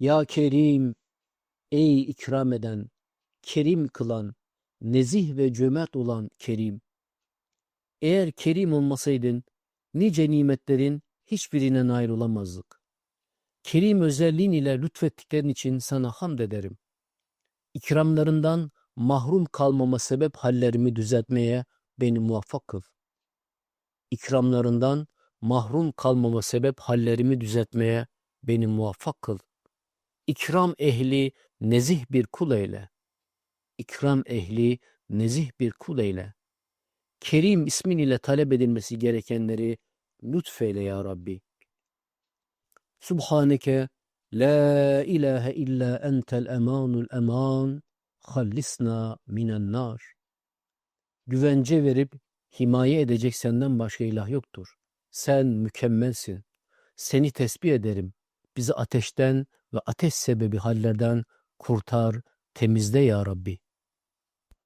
Ya Kerim, ey ikram eden, kerim kılan, nezih ve cömert olan Kerim. Eğer Kerim olmasaydın, nice nimetlerin hiçbirine nail olamazdık. Kerim özelliğin ile lütfettiklerin için sana hamd ederim. İkramlarından mahrum kalmama sebep hallerimi düzeltmeye beni muvaffak kıl. İkramlarından mahrum kalmama sebep hallerimi düzeltmeye beni muvaffak kıl. İkram ehli nezih bir kul eyle. İkram ehli nezih bir kul eyle. Kerim ismin ile talep edilmesi gerekenleri lütfeyle ya Rabbi. Subhaneke la ilahe illa entel emanul eman hallisna minen nar. Güvence verip himaye edecek senden başka ilah yoktur. Sen mükemmelsin. Seni tesbih ederim. Bizi ateşten ve ateş sebebi hallerden kurtar, temizle ya Rabbi.